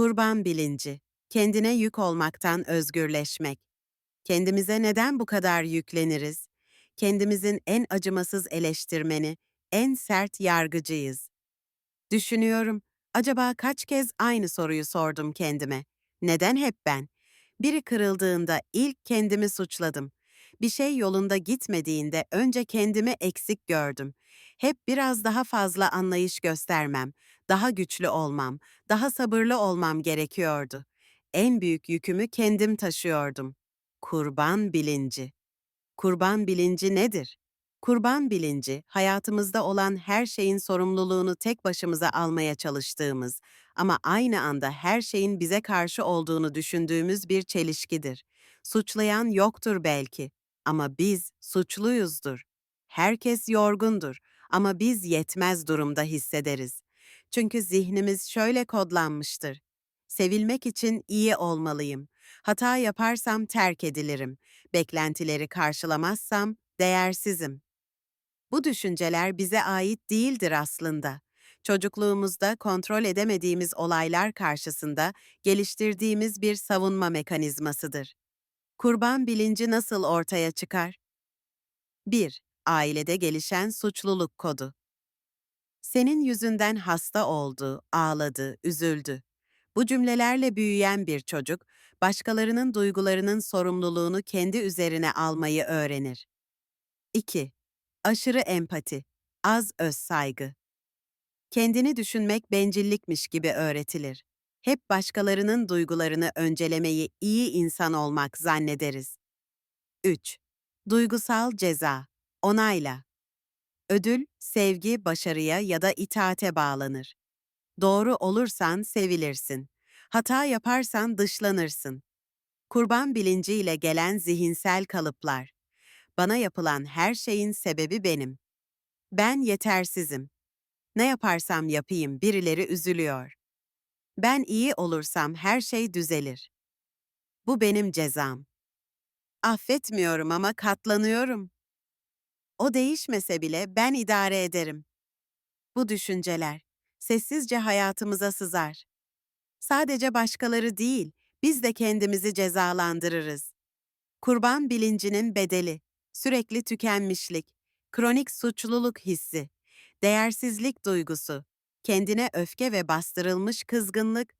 Kurban bilinci, kendine yük olmaktan özgürleşmek. Kendimize neden bu kadar yükleniriz? Kendimizin en acımasız eleştirmeni, en sert yargıcıyız. Düşünüyorum, acaba kaç kez aynı soruyu sordum kendime? Neden hep ben? Biri kırıldığında ilk kendimi suçladım. Bir şey yolunda gitmediğinde önce kendimi eksik gördüm. Hep biraz daha fazla anlayış göstermem, daha güçlü olmam, daha sabırlı olmam gerekiyordu. En büyük yükümü kendim taşıyordum. Kurban bilinci. Kurban bilinci nedir? Kurban bilinci, hayatımızda olan her şeyin sorumluluğunu tek başımıza almaya çalıştığımız ama aynı anda her şeyin bize karşı olduğunu düşündüğümüz bir çelişkidir. Suçlayan yoktur belki ama biz suçluyuzdur. Herkes yorgundur ama biz yetmez durumda hissederiz. Çünkü zihnimiz şöyle kodlanmıştır. Sevilmek için iyi olmalıyım. Hata yaparsam terk edilirim. Beklentileri karşılamazsam değersizim. Bu düşünceler bize ait değildir aslında. Çocukluğumuzda kontrol edemediğimiz olaylar karşısında geliştirdiğimiz bir savunma mekanizmasıdır. Kurban bilinci nasıl ortaya çıkar? 1. Ailede gelişen suçluluk kodu. Senin yüzünden hasta oldu, ağladı, üzüldü. Bu cümlelerle büyüyen bir çocuk, başkalarının duygularının sorumluluğunu kendi üzerine almayı öğrenir. 2. Aşırı empati, az özsaygı. Kendini düşünmek bencillikmiş gibi öğretilir. Hep başkalarının duygularını öncelemeyi iyi insan olmak zannederiz. 3. Duygusal ceza, onayla. Ödül, sevgi, başarıya ya da itaate bağlanır. Doğru olursan sevilirsin. Hata yaparsan dışlanırsın. Kurban bilinciyle gelen zihinsel kalıplar. Bana yapılan her şeyin sebebi benim. Ben yetersizim. Ne yaparsam yapayım birileri üzülüyor. Ben iyi olursam her şey düzelir. Bu benim cezam. Affetmiyorum ama katlanıyorum. O değişmese bile ben idare ederim. Bu düşünceler sessizce hayatımıza sızar. Sadece başkaları değil, biz de kendimizi cezalandırırız. Kurban bilincinin bedeli, sürekli tükenmişlik, kronik suçluluk hissi, değersizlik duygusu, kendine öfke ve bastırılmış kızgınlık,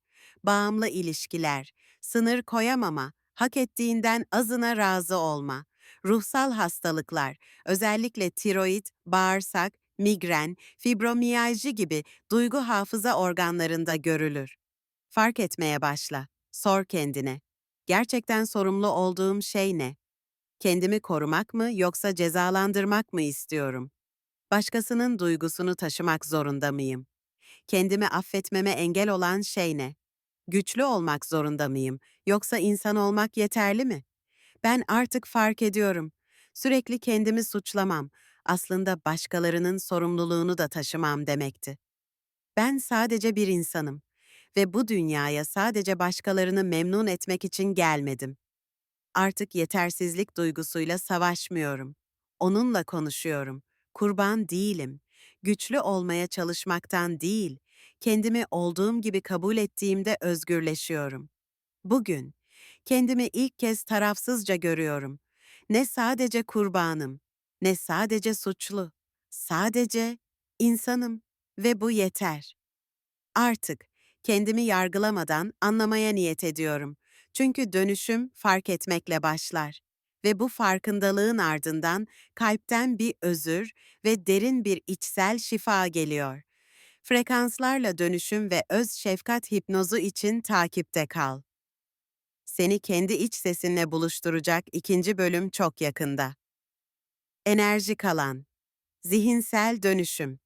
bağımlı ilişkiler, sınır koyamama, hak ettiğinden azına razı olma, ruhsal hastalıklar, özellikle tiroid, bağırsak, migren, fibromiyalji gibi duygu hafıza organlarında görülür. Fark etmeye başla. Sor kendine. Gerçekten sorumlu olduğum şey ne? Kendimi korumak mı yoksa cezalandırmak mı istiyorum? Başkasının duygusunu taşımak zorunda mıyım? Kendimi affetmeme engel olan şey ne? Güçlü olmak zorunda mıyım yoksa insan olmak yeterli mi? Ben artık fark ediyorum. Sürekli kendimi suçlamam aslında başkalarının sorumluluğunu da taşımam demekti. Ben sadece bir insanım ve bu dünyaya sadece başkalarını memnun etmek için gelmedim. Artık yetersizlik duygusuyla savaşmıyorum. Onunla konuşuyorum. Kurban değilim. Güçlü olmaya çalışmaktan değil, kendimi olduğum gibi kabul ettiğimde özgürleşiyorum. Bugün kendimi ilk kez tarafsızca görüyorum. Ne sadece kurbanım, ne sadece suçlu. Sadece insanım ve bu yeter. Artık kendimi yargılamadan anlamaya niyet ediyorum. Çünkü dönüşüm fark etmekle başlar ve bu farkındalığın ardından kalpten bir özür ve derin bir içsel şifa geliyor. Frekanslarla dönüşüm ve öz şefkat hipnozu için takipte kal. Seni kendi iç sesinle buluşturacak ikinci bölüm çok yakında. Enerji kalan. Zihinsel dönüşüm.